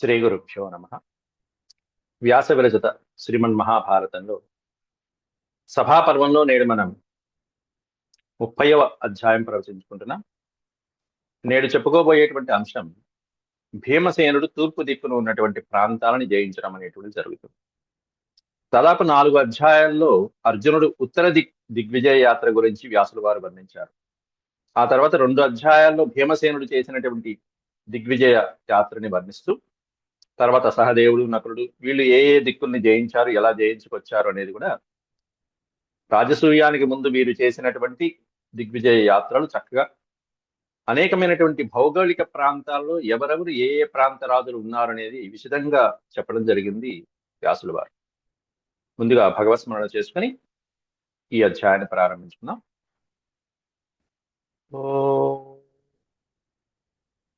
శ్రీ గురుభ్యో నమ. వ్యాస విరచిత శ్రీమన్ మహాభారతంలో సభాపర్వంలో నేడు మనం ముప్పైవ అధ్యాయం ప్రవచించుకుంటున్నాం. నేడు చెప్పుకోబోయేటువంటి అంశం భీమసేనుడు తూర్పు దిక్కున ఉన్నటువంటి ప్రాంతాలను జయించడం అనేటువంటి జరుగుతుంది. దాదాపు నాలుగు అధ్యాయాల్లో అర్జునుడు ఉత్తర దిక్ దిగ్విజయ యాత్ర గురించి వ్యాసులు వారు వర్ణించారు. ఆ తర్వాత రెండు అధ్యాయాల్లో భీమసేనుడు చేసినటువంటి దిగ్విజయ యాత్రని వర్ణిస్తూ తర్వాత సహదేవుడు నకులుడు వీళ్ళు ఏ ఏ దిక్కుల్ని జయించారు ఎలా జయించుకొచ్చారు అనేది కూడా రాజసూయానికి ముందు వీరు చేసినటువంటి దిగ్విజయ యాత్రలు చక్కగా అనేకమైనటువంటి భౌగోళిక ప్రాంతాల్లో ఎవరెవరు ఏ ఏ ప్రాంత రాజులు ఉన్నారనేది విశదంగా చెప్పడం జరిగింది వ్యాసుల వారు. ముందుగా భగవత్ స్మరణ చేసుకుని ఈ అధ్యాయాన్ని ప్రారంభించుకుందాం. ఓ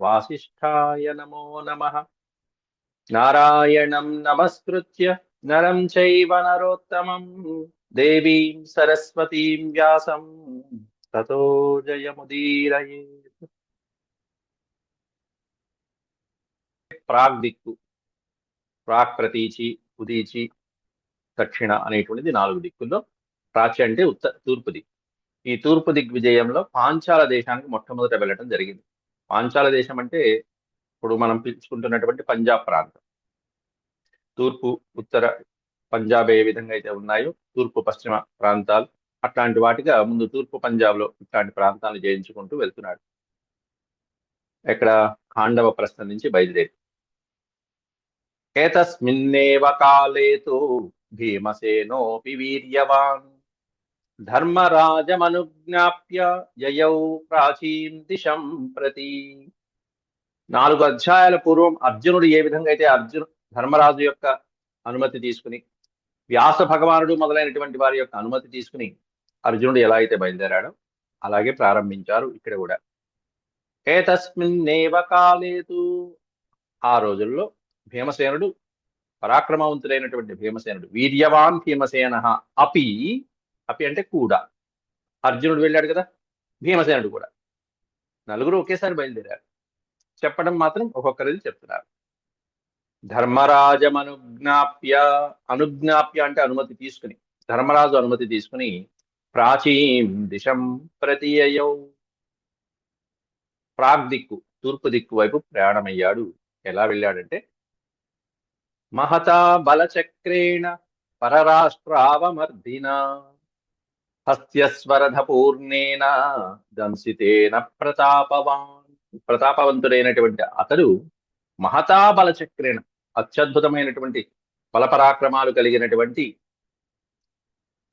వాసిష్ఠాయ నమో నమ. నారాయణం నమస్కృత్య నరం చైవ నరోత్తమం. దేవీం సరస్వతీం వ్యాసం. తతో జయముదీరయే. ప్రాగ్ దిక్కు. ప్రాక్ ప్రతీచి ఉదీచి దక్షిణ అనేటువంటిది నాలుగు దిక్కుల్లో. ప్రాచ్య అంటే ఉత్తర తూర్పు దిక్కు. ఈ తూర్పు దిగ్విజయంలో పాంచాల దేశానికి మొట్టమొదట వెళ్ళడం జరిగింది. పాంచాల దేశం అంటే ఇప్పుడు మనం పిలుచుకుంటున్నటువంటి పంజాబ్ ప్రాంతం. తూర్పు ఉత్తర పంజాబ్ ఏ విధంగా అయితే ఉన్నాయో తూర్పు పశ్చిమ ప్రాంతాలు అట్లాంటి వాటిగా ముందు తూర్పు పంజాబ్లో ఇట్లాంటి ప్రాంతాలను జయించుకుంటూ వెళ్తున్నాడు. ఎక్కడ? ఖాండవ ప్రశ్న నుంచి బయలుదేరి. ఏతస్మిన్నేవ కాలేతో భీమసేనోపి వీర్యవాన్. ధర్మరాజమనుజ్ఞాప్య యయౌ ప్రాచీం దిశం ప్రతి నాలుగు అధ్యాయాల పూర్వం అర్జునుడు ఏ విధంగా అయితే అర్జును ధర్మరాజు యొక్క అనుమతి తీసుకుని వ్యాస భగవానుడు మొదలైనటువంటి వారి యొక్క అనుమతి తీసుకుని అర్జునుడు ఎలా అయితే బయలుదేరాడో అలాగే ప్రారంభించారు ఇక్కడ కూడా. ఏతస్మిన్నేవ కాలేదు ఆ రోజుల్లో భీమసేనుడు పరాక్రమవంతుడైనటువంటి భీమసేనుడు వీర్యవాన్ భీమసేన అపి అపి అంటే కూడా. అర్జునుడు వెళ్ళాడు కదా భీమసేనుడు కూడా. నలుగురు ఒకేసారి బయలుదేరారు. చెప్పడం మాత్రం ఒక్కొక్కరిది చెప్తున్నారు. ధర్మరాజమనుజ్ఞాప్య అనుజ్ఞాప్య అంటే అనుమతి తీసుకుని ధర్మరాజు అనుమతి తీసుకుని ప్రాచీం దిశం ప్రతియయౌ ప్రాగ్ దిక్కు తూర్పు దిక్కు వైపు ప్రయాణమయ్యాడు. ఎలా వెళ్ళాడంటే మహతా బలచక్రేణ పరరాష్ట్రావమర్దిన హస్త్యస్వరథ పూర్ణేన దంసితేన ప్రతాపవాన్ ప్రతాపవంతుడైనటువంటి అతడు మహతాబలచక్రేణ అత్యద్భుతమైనటువంటి బలపరాక్రమాలు కలిగినటువంటి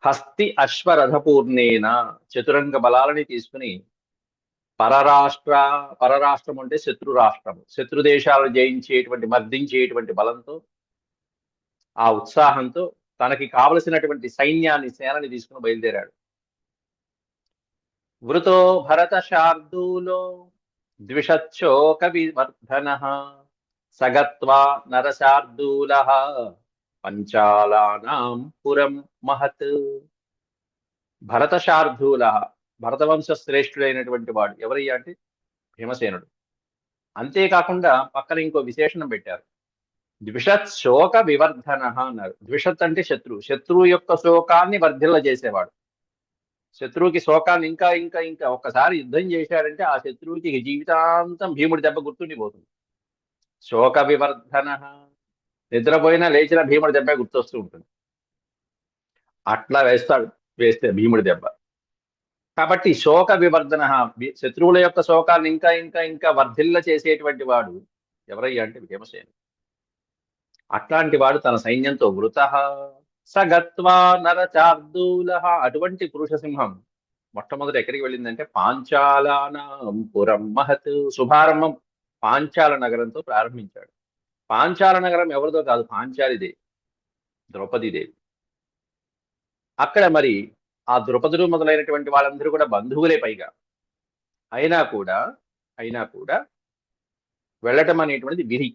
హస్తి అశ్వరథపూర్ణేన చతురంగ బలాలని తీసుకుని పరరాష్ట్ర పరరాష్ట్రం అంటే శత్రు రాష్ట్రం శత్రు దేశాలను జయించేటువంటి మర్దించేటువంటి బలంతో ఆ ఉత్సాహంతో తనకి కావలసినటువంటి సైన్యాన్ని సేనని తీసుకుని బయలుదేరాడు. వృతో భరత శార్దూలో ద్విషచ్చోక వివర్ధన సగత్వా నరశార్దూల పంచాలానాం పురం మహత్. భరత శార్దూల భరతవంశ శ్రేష్ఠుడైనటువంటి వాడు ఎవరయ్యా అంటే? భీమసేనుడు. అంతేకాకుండా పక్కన ఇంకో విశేషణం పెట్టారు. ద్విషత్ శోక వివర్ధన అన్నారు. ద్విషత్ అంటే శత్రువు. శత్రువు యొక్క శోకాన్ని వర్ధిల్ల చేసేవాడు శత్రువుకి శోకాన్ని ఇంకా ఇంకా ఇంకా ఒక్కసారి యుద్ధం చేశాడంటే ఆ శత్రువుకి జీవితాంతం భీముడి దెబ్బ గుర్తుండిపోతుంది. శోక వివర్ధన నిద్రపోయినా లేచిన భీముడి దెబ్బ గుర్తొస్తూ ఉంటుంది. అట్లా వేస్తాడు వేస్తే భీముడి దెబ్బ. కాబట్టి శోక వివర్ధన శత్రువుల యొక్క శోకాన్ని ఇంకా ఇంకా ఇంకా వర్ధిల్ల చేసేటువంటి వాడు ఎవరయ్యా అంటే భీమసేను అట్లాంటి వాడు తన సైన్యంతో వృత సగత్వా నరచార్దూల అటువంటి పురుష సింహం మొట్టమొదటి ఎక్కడికి వెళ్ళిందంటే పాంచాలానాం పురం మహత్ శుభారంభం. పాంచాల నగరంతో ప్రారంభించాడు. పాంచాల నగరం ఎవరిదో కాదు పాంచాలిదేవి ద్రౌపదీదేవి. అక్కడ మరి ఆ ద్రౌపదులు మొదలైనటువంటి వాళ్ళందరూ కూడా బంధువులే పైగా. అయినా కూడా అయినా కూడా వెళ్ళటం అనేటువంటిది విధి.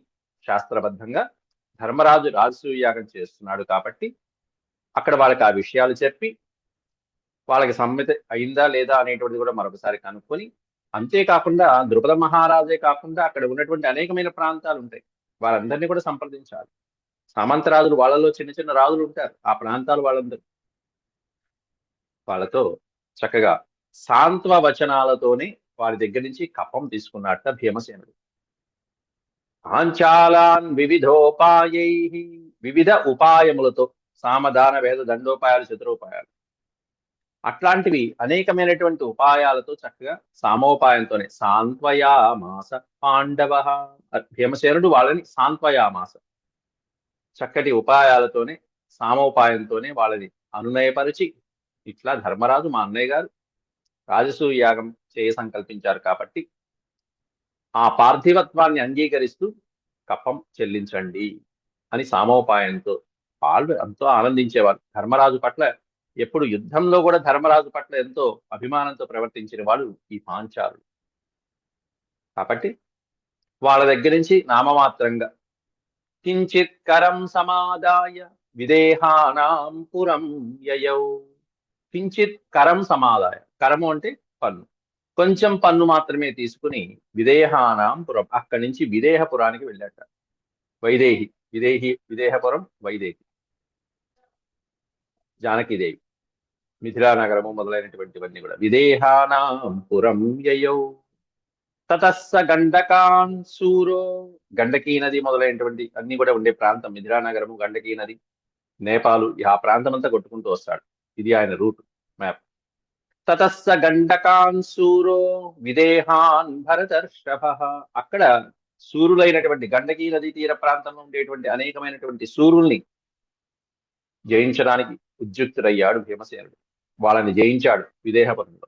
శాస్త్రబద్ధంగా ధర్మరాజు రాజసూయాగం చేస్తున్నాడు కాబట్టి అక్కడ వాళ్ళకి ఆ విషయాలు చెప్పి వాళ్ళకి సమ్మెత అయిందా లేదా అనేటువంటిది కూడా మరొకసారి కనుక్కొని అంతేకాకుండా ద్రుపద మహారాజే కాకుండా అక్కడ ఉన్నటువంటి అనేకమైన ప్రాంతాలు ఉంటాయి. వాళ్ళందరినీ కూడా సంప్రదించాలి. సామంత రాజులు వాళ్ళలో చిన్న చిన్న రాజులు ఉంటారు. ఆ ప్రాంతాలు వాళ్ళందరూ. వాళ్ళతో చక్కగా సాంత్వ వచనాలతోనే వారి దగ్గర నుంచి కప్పం తీసుకున్నట్ట భీమసేనుడు. ఆంచాలాన్ వివిధోపాయై వివిధ ఉపాయములతో సామధాన వేద దండోపాయాలు చతురోపాయాలు అట్లాంటివి అనేకమైనటువంటి ఉపాయాలతో చక్కగా సామోపాయంతోనే సాంత్వయామాస పాండవ భీమసేనుడు వాళ్ళని సాంత్వయామాస. చక్కటి ఉపాయాలతోనే సామోపాయంతోనే వాళ్ళని అనునయపరిచి ఇట్లా ధర్మరాజు మా అన్నయ్య గారు రాజసూయ యాగం చేయ సంకల్పించారు కాబట్టి ఆ పార్థివత్వాన్ని అంగీకరిస్తూ కప్పం చెల్లించండి అని సామోపాయంతో వాళ్ళు ఎంతో ఆనందించేవారు. ధర్మరాజు పట్ల ఎప్పుడు యుద్ధంలో కూడా ధర్మరాజు పట్ల ఎంతో అభిమానంతో ప్రవర్తించిన వాళ్ళు ఈ పాంచాలు కాబట్టి వాళ్ళ దగ్గర నుంచి నామమాత్రంగా కించిత్ కరం సమాదాయ విదేహానాం పురం యయౌ. కించిత్ కరం సమాదాయ కరము అంటే పన్ను. కొంచెం పన్ను మాత్రమే తీసుకుని విదేహానాం పురం అక్కడి నుంచి విదేహపురానికి వెళ్ళాట. వైదేహి విదేహి విదేహపురం వైదేహి. జానకీదేవి. మిథిలా నగరము మొదలైనటువంటివన్నీ కూడా. విదేహానాం పురం యయౌ. తతస్స గండకాన్ సూరో. గండకీ నది మొదలైనటువంటి అన్ని కూడా ఉండే ప్రాంతం. మిథిలానగరము గండకీ నది నేపాలు ఆ ప్రాంతం అంతా కొట్టుకుంటూ వస్తాడు. ఇది ఆయన రూట్ మ్యాప్. తతస్స గండకాన్ సూరో. విదేహాన్ భరతర్షభ. అక్కడ సూర్యులైనటువంటి గండకీ నది తీర ప్రాంతంలో ఉండేటువంటి అనేకమైనటువంటి సూర్యుల్ని జయించడానికి ఉద్యుక్తుడయ్యాడు భీమసేనుడు. వాళ్ళని జయించాడు విదేహపదంలో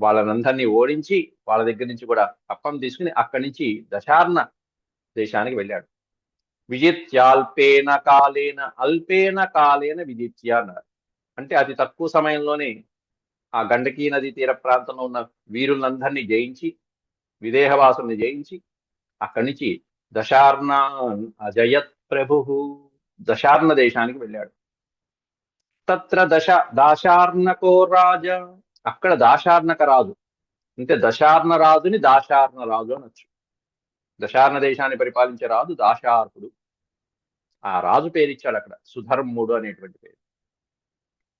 వాళ్ళనందరినీ ఓడించి వాళ్ళ దగ్గర నుంచి కూడా కప్పం తీసుకుని అక్కడి నుంచి దశార్ణ దేశానికి వెళ్ళాడు. విజిత్యాల్పేన కాలేన అల్పేన కాలేన విజిత్య అన్నారు. అంటే అతి తక్కువ సమయంలోనే ఆ గండకీ నది తీర ప్రాంతంలో ఉన్న వీరులందరినీ జయించి విదేహవాసుల్ని జయించి అక్కడి నుంచి దశార్ణ అజయత్ ప్రభు దశార్ణ దేశానికి వెళ్ళాడు. తత్ర దశ దాశార్ణకో రాజ. అక్కడ దాశార్ణక రాజు. అంటే దశార్ణ రాజుని దాశార్ణ రాజు అనొచ్చు దశార్ణ దేశాన్ని పరిపాలించే రాజు దాశార్పుడు ఆ రాజు పేరిచ్చాడు అక్కడ. సుధర్ముడు అనేటువంటి పేరు.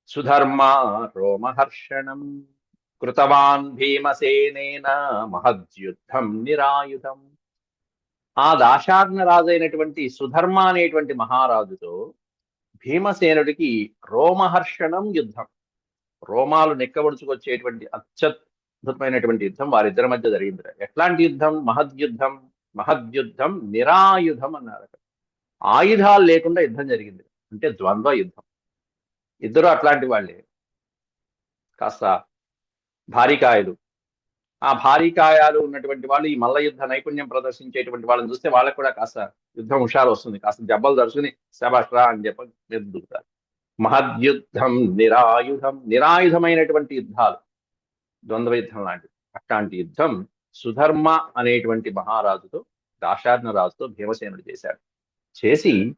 సుధర్మ రోమహర్షణం కృతవాన్ భీమసేనేన మహద్యుద్ధం నిరాయుధం. ఆ దాశార్ణ రాజు అయినటువంటి సుధర్మ అనేటువంటి మహారాజుతో భీమసేనుడికి రోమహర్షణం యుద్ధం. రోమాలు నెక్కబడుచుకొచ్చేటువంటి అత్యద్భుతమైనటువంటి యుద్ధం వారిద్దరి మధ్య జరిగింది ఎట్లాంటి యుద్ధం? మహద్యుద్ధం మహద్యుద్ధం నిరాయుధం అన్నారు అక్కడ. ఆయుధాలు లేకుండా యుద్ధం జరిగింది. అంటే ద్వంద్వ యుద్ధం. ఇద్దరు అట్లాంటి వాళ్ళే. కాస్త భారీకాయలు. ఆ భారీకాయాలు ఉన్నటువంటి వాళ్ళు ఈ మల్ల యుద్ధ నైపుణ్యం ప్రదర్శించేటువంటి వాళ్ళని చూస్తే వాళ్ళకు కూడా కాస్త యుద్ధం హుషారు వస్తుంది కాస్త దెబ్బలు దర్శుకుని శబాష్రా అని చెప్పి మీరు దూకుతారు మహద్యుద్ధం నిరాయుధం నిరాయుధమైనటువంటి యుద్ధాలు. ద్వంద్వ యుద్ధం లాంటివి. అట్లాంటి యుద్ధం సుధర్మ అనేటువంటి మహారాజుతో దాశార్ణ రాజుతో భీమసేనుడు చేశాడు. చేసి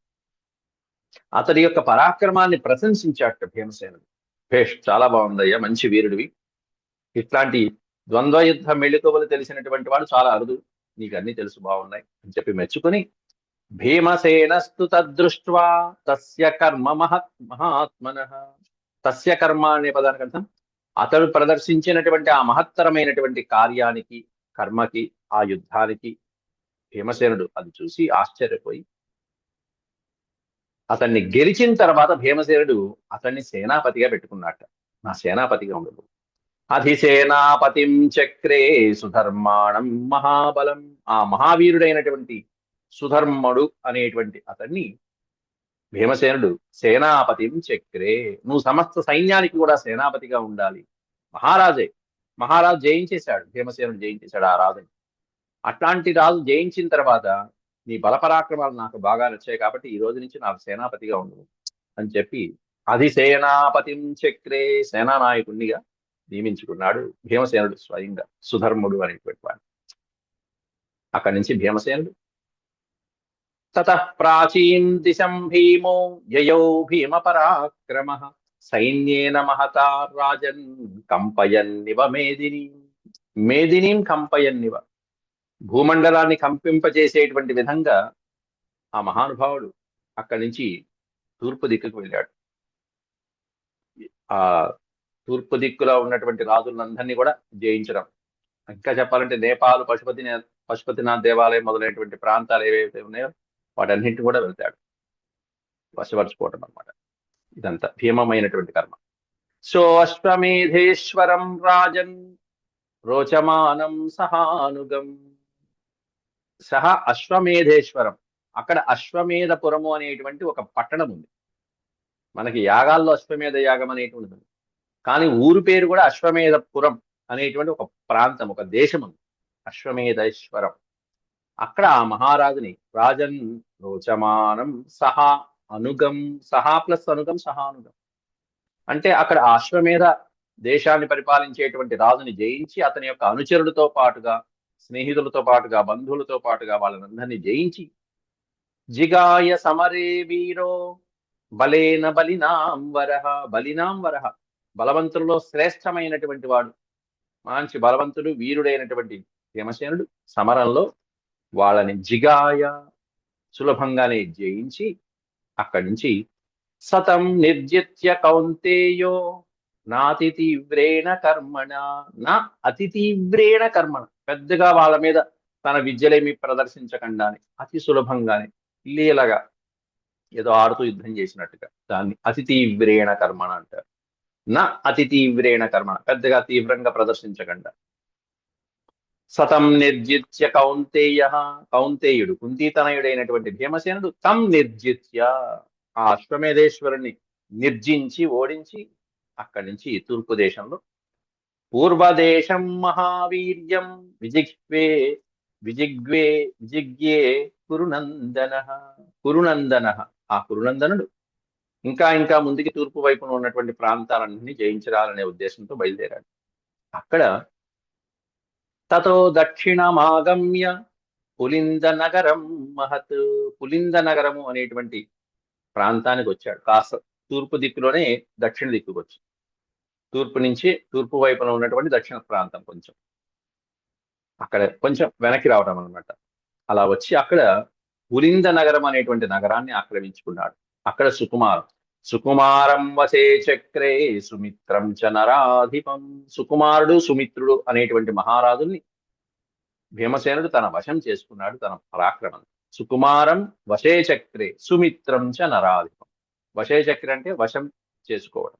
అతడి యొక్క పరాక్రమాన్ని ప్రశంసించాట భీమసేనుడు. భేష్ చాలా బాగుందయ్యా మంచి వీరుడివి. ఇట్లాంటి ద్వంద్వ యుద్ధ మెళుకువలు తెలిసినటువంటి వాడు చాలా అరుదు. నీకు అన్ని తెలుసు బాగున్నాయి అని చెప్పి మెచ్చుకొని భీమసేనస్తు తదృష్ట్వా తస్య కర్మ మహత్ మహాత్మన. తస్య కర్మ అనే పదానికి అర్థం అతడు ప్రదర్శించినటువంటి ఆ మహత్తరమైనటువంటి కార్యానికి కర్మకి ఆ యుద్ధానికి భీమసేనుడు అది చూసి ఆశ్చర్యపోయి అతన్ని గెలిచిన తర్వాత భీమసేనుడు అతన్ని సేనాపతిగా పెట్టుకున్నట్ట నా సేనాపతిగా ఉండదు. అధిసేనాపతిం చక్రే సుధర్మాణం మహాబలం. ఆ మహావీరుడైనటువంటి సుధర్ముడు అనేటువంటి అతన్ని భీమసేనుడు సేనాపతిం చక్రే. నువ్వు సమస్త సైన్యానికి కూడా సేనాపతిగా ఉండాలి. మహారాజే మహారాజు జయించేశాడు భీమసేనుడు జయించేశాడు ఆ రాజుని. అట్లాంటి రాజు జయించిన తర్వాత నీ బలపరాక్రమాలు నాకు బాగా నచ్చాయి కాబట్టి ఈ రోజు నుంచి నాకు సేనాపతిగా ఉండవు అని చెప్పి అధిసేనాపతిం చక్రే సేనానాయకుడినిగా నియమించుకున్నాడు భీమసేనుడు స్వయంగా సుధర్ముడు అనేటువంటి వాడు. అక్కడి నుంచి భీమసేనుడు తత ప్రాచీం దిశం భీమో యయౌ భీమపరాక్రమ సైన్యేన మహతా రాజన్ కంపయన్నివ మేదిని మేదినీం కంపయన్నివ భూమండలాన్ని కంపింపజేసేటువంటి విధంగా ఆ మహానుభావుడు అక్కడి నుంచి తూర్పు దిక్కుకు వెళ్ళాడు. ఆ తూర్పు దిక్కులో ఉన్నటువంటి రాజులందరినీ కూడా జయించడం. ఇంకా చెప్పాలంటే నేపాల్ పశుపతి పశుపతినాథ్ దేవాలయం మొదలైనటువంటి ప్రాంతాలు ఏవైతే ఉన్నాయో వాటన్నింటి కూడా వెళ్తాడు. వశపరచుకోవటం అనమాట ఇదంతా భీమమైనటువంటి కర్మ. సో అశ్వమేధేశ్వరం రాజన్ రోచమానం సహానుగం. సహ అశ్వమేధేశ్వరం. అక్కడ అశ్వమేధపురము అనేటువంటి ఒక పట్టణం ఉంది మనకి యాగాల్లో అశ్వమేధ యాగం అనేటువంటి ఉంది. కానీ ఊరు పేరు కూడా అశ్వమేధపురం అనేటువంటి ఒక ప్రాంతం ఒక దేశం ఉంది అశ్వమేధేశ్వరం. అక్కడ ఆ మహారాజుని రాజన్ రోచమానం సహా అనుగం సహా ప్లస్ అనుగం సహా అనుగం. అంటే అక్కడ అశ్వమేధ దేశాన్ని పరిపాలించేటువంటి రాజుని జయించి అతని యొక్క అనుచరులతో పాటుగా స్నేహితులతో పాటుగా బంధువులతో పాటుగా వాళ్ళనందరినీ జయించి జిగాయ సమరే వీరో బలేన బలినాం వరహ బలినాం వరహ బలవంతుల్లో శ్రేష్టమైనటువంటి వాడు మంచి బలవంతుడు వీరుడైనటువంటి భీమసేనుడు సమరంలో వాళ్ళని జిగాయ సులభంగానే జయించి అక్కడి నుంచి సతం నిర్జిత్య కౌంతేయో నాతి తీవ్రేణ కర్మణ నా అతి తీవ్రేణ కర్మణ. పెద్దగా వాళ్ళ మీద తన విద్యలేమి ప్రదర్శించకుండానే అతి సులభంగానే లీలగా ఏదో ఆడుతూ యుద్ధం చేసినట్టుగా దాన్ని అతి తీవ్రేణ కర్మణ అంటారు. నా అతి తీవ్రేణ కర్మణ పెద్దగా తీవ్రంగా ప్రదర్శించకుండా. సతం నిర్జిత్య కౌంతేయ. కౌంతేయుడు కుంతీతనయుడైనటువంటి భీమసేనుడు తం నిర్జిత్య. ఆ అశ్వమేధేశ్వరుని నిర్జించి ఓడించి అక్కడి నుంచి తూర్పు దేశంలో పూర్వదేశం మహావీర్యం విజిగ్వే విజిగ్వే విజిగ్యే కురునందన. కురునందన. ఆ కురునందనుడు ఇంకా ఇంకా ముందుకి తూర్పు వైపున ఉన్నటువంటి ప్రాంతాలన్నీ జయించరాలనే ఉద్దేశంతో బయలుదేరాడు. అక్కడ తతో దక్షిణమాగమ్య పులింద నగరం మహత్. పులింద నగరము అనేటువంటి ప్రాంతానికి వచ్చాడు. కాస్త తూర్పు దిక్కులోనే దక్షిణ దిక్కుకు వచ్చి. తూర్పు నుంచి తూర్పు వైపున ఉన్నటువంటి దక్షిణ ప్రాంతం కొంచెం. అక్కడ కొంచెం వెనక్కి రావడం అనమాట అలా వచ్చి అక్కడ పులింద నగరం అనేటువంటి నగరాన్ని ఆక్రమించుకున్నాడు. అక్కడ సుకుమారం సుకుమారం వసే చక్రే సుమిత్రం చ నరాధిపం. సుకుమారుడు సుమిత్రుడు అనేటువంటి మహారాజుల్ని భీమసేనుడు తన వశం చేసుకున్నాడు తన పరాక్రమం. సుకుమారం వశే చక్రే సుమిత్రం చ నరాధిపం. వశే చక్ర అంటే వశం చేసుకోవడం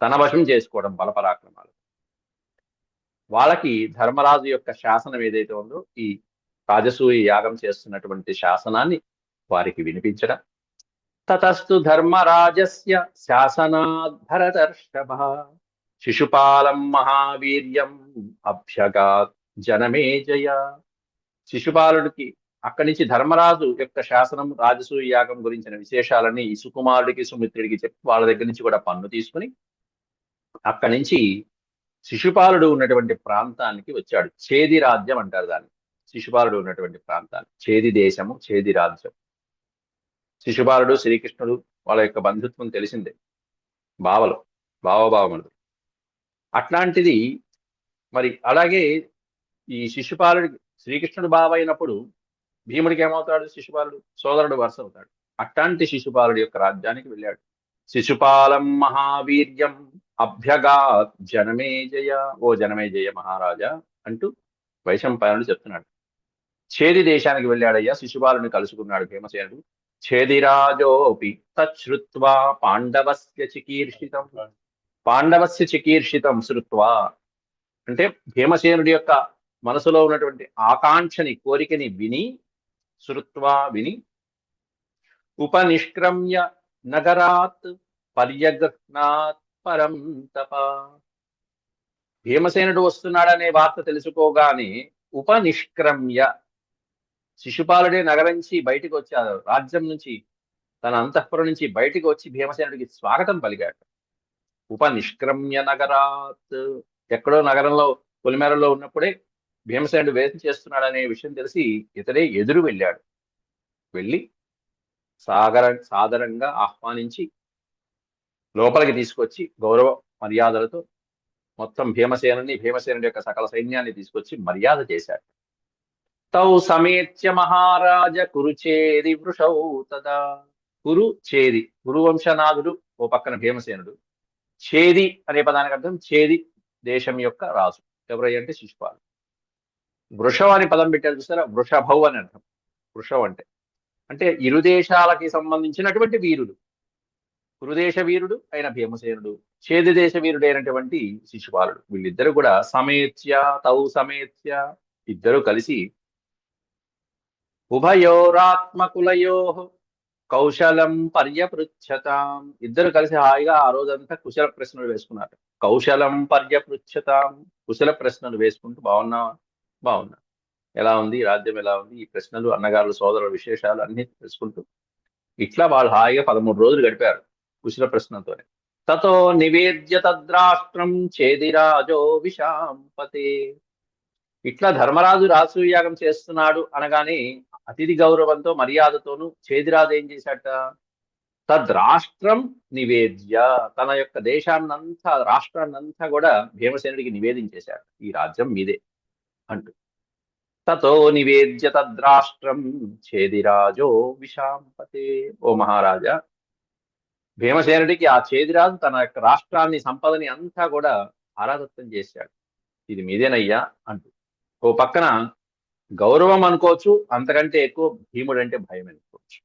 తన వశం చేసుకోవడం బలపరాక్రమాలు వాళ్ళకి ధర్మరాజు యొక్క శాసనం ఏదైతే ఉందో ఈ రాజసూయ యాగం చేస్తున్నటువంటి శాసనాన్ని వారికి వినిపించడం తతస్తు ధర్మరాజస్య శాసనాద్భరతర్షభ శిశుపాలం మహావీర్యం అభ్యగాత్ జనమేజయ శిశుపాలుడికి అక్కడి నుంచి ధర్మరాజు యొక్క శాసనం రాజసూయ యాగం గురించిన విశేషాలని సుకుమారుడికి సుమిత్రుడికి చెప్పి వాళ్ళ దగ్గర నుంచి కూడా పన్ను తీసుకుని అక్కడి నుంచి శిశుపాలుడు ఉన్నటువంటి ప్రాంతానికి వచ్చాడు. చేది రాజ్యం అంటారు దాన్ని. శిశుపాలుడు ఉన్నటువంటి ప్రాంతాన్ని. చేది దేశము చేది రాజ్యం. శిశుపాలుడు శ్రీకృష్ణుడు వాళ్ళ యొక్క బంధుత్వం తెలిసిందే. బావలు భావభావములు అట్లాంటిది మరి అలాగే ఈ శిశుపాలుడికి శ్రీకృష్ణుడు బావ అయినప్పుడు భీముడికి ఏమవుతాడు శిశుపాలుడు సోదరుడు వరుస అవుతాడు అట్లాంటి శిశుపాలుడి యొక్క రాజ్యానికి వెళ్ళాడు. శిశుపాలం మహావీర్యం అభ్యగా జనమేజయ ఓ జనమేజయ మహారాజా అంటూ వైశంపాయనుడు చెప్తున్నాడు. చేది దేశానికి వెళ్ళాడయ్యా శిశుపాలుని కలుసుకున్నాడు భీమసేనుడు. ఛేదిరాజోపి తచ్చుత్వా పాండవస్య చికీర్షితం. పాండవస్య చికీర్షితం శృత్వా. అంటే భీమసేనుడి యొక్క మనసులో ఉన్నటువంటి ఆకాంక్షని కోరికని విని శృత్వా విని ఉపనిష్క్రమ్య నగరాత్ పర్యగ్నాత్ పరం తప. భీమసేనుడు వస్తున్నాడనే వార్త తెలుసుకోగానే ఉపనిష్క్రమ్య శిశుపాలుడే నగరం నుంచి బయటికి రాజ్యం నుంచి తన అంతఃపురం నుంచి బయటకు వచ్చి భీమసేనుడికి స్వాగతం పలికాడు. ఉపనిష్క్రమ్య నగరాత్. ఎక్కడో నగరంలో పొలిమేరలో ఉన్నప్పుడే భీమసేనుడు వేసి చేస్తున్నాడనే విషయం తెలిసి ఇతడే ఎదురు వెళ్ళాడు. వెళ్ళి సాగర సాదరంగా ఆహ్వానించి లోపలికి తీసుకొచ్చి గౌరవ మర్యాదలతో మొత్తం భీమసేనుని భీమసేనుడి యొక్క సకల సైన్యాన్ని తీసుకొచ్చి మర్యాద చేశాడు. తౌ సమేత్య మహారాజ కురుచేది వృషౌ తదా. కురు చేది కురువంశనాథుడు ఓ పక్కన భీమసేనుడు. చేది అనే పదానికి అర్థం చేది దేశం యొక్క రాజు. ఎవరై అంటే శిశుపాలు. వృషం అని పదం పెట్టారు చూసారా? వృషభౌ అని అర్థం. వృషం అంటే. అంటే ఇరు దేశాలకి సంబంధించినటువంటి వీరుడు. కురుదేశ వీరుడు అయిన భీమసేనుడు. చేది దేశ వీరుడు అయినటువంటి శిశుపాలుడు. వీళ్ళిద్దరు కూడా సమేత్య తౌ సమేత్య ఇద్దరు కలిసి ఉభయోరాత్మకులయో కౌశలం పర్యపృచ్ఛతాం. ఇద్దరు కలిసి హాయిగా ఆ రోజంతా కుశల ప్రశ్నలు వేసుకున్నారు. కౌశలం పర్యపృచ్ఛతాం. కుశల ప్రశ్నలు వేసుకుంటూ బాగున్నావా? బాగున్నా. ఎలా ఉంది? రాజ్యం ఎలా ఉంది? ఈ ప్రశ్నలు అన్నగారుల సోదరుల విశేషాలు అన్ని తెలుసుకుంటూ ఇట్లా వాళ్ళు హాయిగా పదమూడు రోజులు గడిపారు కుశల ప్రశ్నలతోనే. తతో నివేద్య తద్రాష్ట్రం చేదిరాజో విశాంపతే ఇట్లా ధర్మరాజు రాసూయాగం చేస్తున్నాడు అనగానే అతిథి గౌరవంతో మర్యాదతోనూ చేదిరాజు ఏం చేశాట? తద్రాష్ట్రం నివేద్య. తన యొక్క దేశాన్నంతా రాష్ట్రాన్నంతా కూడా భీమసేనుడికి నివేదించేశాడు ఈ రాజ్యం మీదే అంటూ. తతో నివేద్య తద్రాష్ట్రం చేదిరాజో విశాంపతే. ఓ మహారాజా భీమసేనుడికి ఆ చేదిరాజు తన యొక్క రాష్ట్రాన్ని సంపదని అంతా కూడా ఆరాధత్వం చేశాడు. ఇది మీదేనయ్యా అంటూ. ఓ పక్కన గౌరవం అనుకోవచ్చు అంతకంటే ఎక్కువ భీముడు అంటే భయం అనుకోవచ్చు.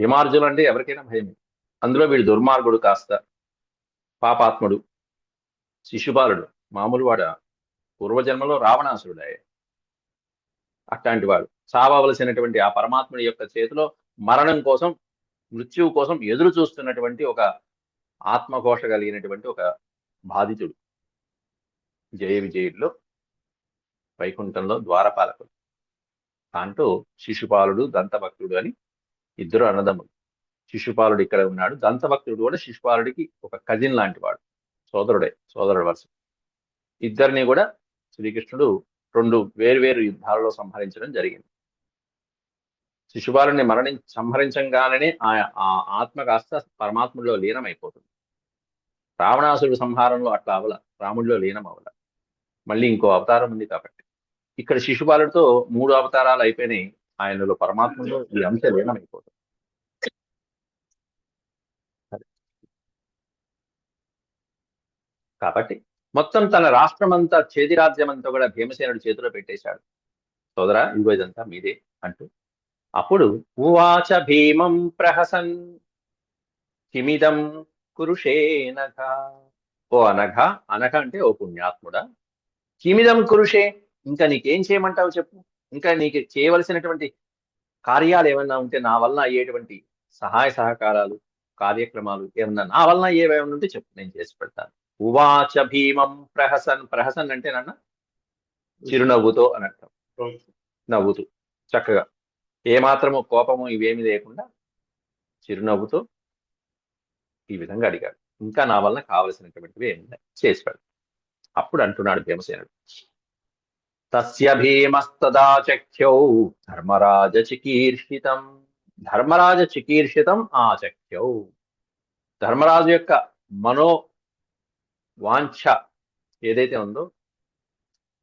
భీమార్జునుడు అంటే ఎవరికైనా భయమే. అందులో వీడు దుర్మార్గుడు కాస్త పాపాత్ముడు శిశుపాలుడు మామూలు వాడ పూర్వజన్మలో రావణాసురుడు ఆయన. అట్లాంటి వాడు. చావవలసినటువంటి ఆ పరమాత్ముడి యొక్క చేతిలో మరణం కోసం మృత్యువు కోసం ఎదురు చూస్తున్నటువంటి ఒక ఆత్మఘోష కలిగినటువంటి ఒక బాధితుడు. జయ విజయుల్లో వైకుంఠంలో ద్వారపాలకుడు. దాంట్లో శిశుపాలుడు దంతభక్తుడు అని ఇద్దరు అన్నదమ్ములు. శిశుపాలుడు ఇక్కడ ఉన్నాడు. దంతభక్తుడు కూడా శిశుపాలుడికి ఒక కజిన్ లాంటి వాడు. సోదరుడే సోదరుడు వరుస. ఇద్దరిని కూడా శ్రీకృష్ణుడు రెండు వేరువేరు యుద్ధాలలో సంహరించడం జరిగింది. శిశుపాలుని మరణి సంహరించంగానే ఆ ఆ ఆత్మ కాస్త పరమాత్ముడిలో లీనమైపోతుంది. రావణాసురుడు సంహారంలో అట్లా అవల రాముడిలో లీనం అవల మళ్ళీ ఇంకో అవతారం ఉంది కాబట్టి. ఇక్కడ శిశుపాలుడితో మూడు అవతారాలు అయిపోయినాయి. ఆయనలో పరమాత్మలో ఈ అంశ లీనమైపోతుంది కాబట్టి మొత్తం తన రాష్ట్రం అంతా చేతి రాజ్యం అంతా కూడా భీమసేనుడు చేతిలో పెట్టేశాడు. సోదరా ఇదిగో ఇదంతా మీదే అంటూ. అప్పుడు ఉవాచ భీమం ప్రహసన్. కిమిదం కురుషేనఘ ఓ అనఘ అనఘ అంటే ఓ పుణ్యాత్ముడా. కిమిదం కురుషే? ఇంకా నీకేం చేయమంటావు చెప్పు. ఇంకా నీకు చేయవలసినటువంటి కార్యాలు ఏమైనా ఉంటే నా వలన అయ్యేటువంటి సహాయ సహకారాలు కార్యక్రమాలు ఏమన్నా నా వలన ఏవేమన్నా ఉంటే చెప్పు. నేను చేసి పెడతాను. ఉవాచ భీమం ప్రహసన్. ప్రహసన్ అంటే నాన్న? చిరునవ్వుతో అని అర్థం. నవ్వుతూ. చక్కగా. ఏమాత్రము కోపము ఇవేమి లేకుండా చిరునవ్వుతో ఈ విధంగా అడిగాడు. ఇంకా నా వలన కావలసినటువంటివి ఏమున్నాయి? చేసి పెడతాను. అప్పుడు అంటున్నాడు భీమసేనుడు. తస్య భీమస్తదా చఖ్యౌ ధర్మరాజ చికీర్షితం ధర్మరాజ చికీర్షితం ఆచఖ్యౌ ధర్మరాజు యొక్క మనో వాంఛ ఏదైతే ఉందో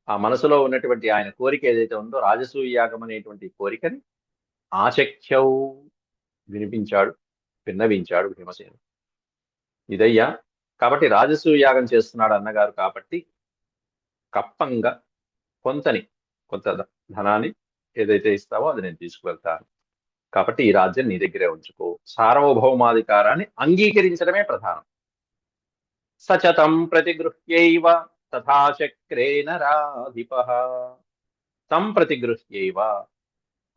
ఆ మనసులో ఉన్నటువంటి ఆయన కోరిక ఏదైతే ఉందో రాజసూయాగం అనేటువంటి కోరికని ఆచఖ్యౌ వినిపించాడు విన్నవించాడు భీమసేను ఇదయ్యా కాబట్టి రాజసూయాగం చేస్తున్నాడు అన్నగారు కాబట్టి కప్పంగా కొంతని కొంత ధనాన్ని ఏదైతే ఇస్తావో అది నేను తీసుకువెళ్తాను. కాబట్టి ఈ రాజ్యం నీ దగ్గరే ఉంచుకో. సార్వభౌమాధికారాన్ని అంగీకరించడమే ప్రధానం. సచతం ప్రతిగృహ్యైవ తథాశక్రేణ రాధిప. తం ప్రతిగృహ్యైవ.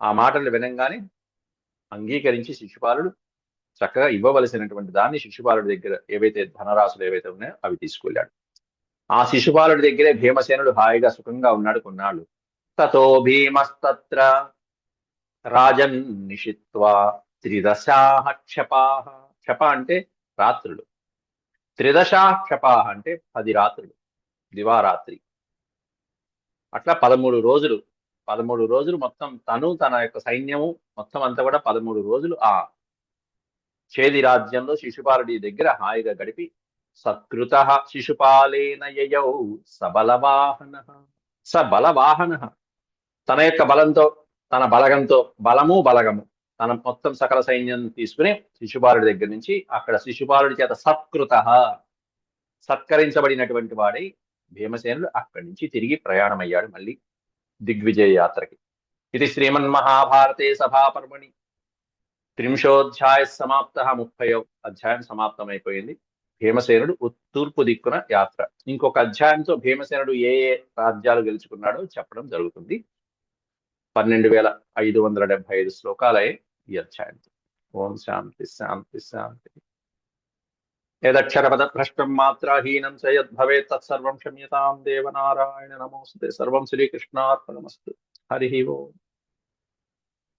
ఆ మాటలు వినంగానే అంగీకరించి శిశుపాలుడు చక్కగా ఇవ్వవలసినటువంటి దాన్ని శిశుపాలుడి దగ్గర ఏవైతే ధనరాశులు ఏవైతే ఉన్నాయో అవి తీసుకెళ్ళాడు ఆ శిశుపాలుడి దగ్గరే భీమసేనుడు హాయిగా సుఖంగా ఉన్నాడు కొన్నాళ్ళు. తతో భీమస్తత్ర రాజన్ నిషిత్వా త్రిదశాహ క్షపాహ క్షప అంటే రాత్రులు. త్రిదశా క్షపాహ అంటే పది రాత్రులు. దివారాత్రి. అట్లా పదమూడు రోజులు. పదమూడు రోజులు మొత్తం తను తన యొక్క సైన్యము మొత్తం అంతా కూడా పదమూడు రోజులు ఆ చేది రాజ్యంలో శిశుపాలుడి దగ్గర హాయిగా గడిపి సత్కృత శిశుపాలేన యయౌ సబలవాహన సబలవాహన. తన యొక్క బలంతో తన బలగంతో బలము బలగము. తన మొత్తం సకల సైన్యం తీసుకుని శిశుపాలుడి దగ్గర నుంచి అక్కడ శిశుపాలుడి చేత సత్కృత సత్కరించబడినటువంటి వాడై భీమసేనుడు అక్కడి నుంచి తిరిగి ప్రయాణమయ్యాడు మళ్ళీ దిగ్విజయ యాత్రకి. ఇది శ్రీమన్ మహాభారతే సభాపర్వణి. త్రింశోధ్యాయ సమాప్త ముప్పయో అధ్యాయం సమాప్తమైపోయింది. భీమసేనుడు ఉత్తూర్పు తూర్పు దిక్కున యాత్ర. ఇంకొక అధ్యాయంతో భీమసేనుడు ఏ ఏ రాజ్యాలు గెలుచుకున్నాడో చెప్పడం జరుగుతుంది. పన్నెండు వేల ఐదు వందల డెబ్బై ఐదు శ్లోకాలే ఈ అధ్యాయంతో. ఓం శాంతి శాంతి శాంతి. యదక్షరపద భ్రష్టం మాత్రాహీనం చ యద్భవేత్ తత్సర్వం క్షమ్యతాం దేవనారాయణ నమోస్తే సర్వం శ్రీకృష్ణార్పణమస్తు. హరి ఓం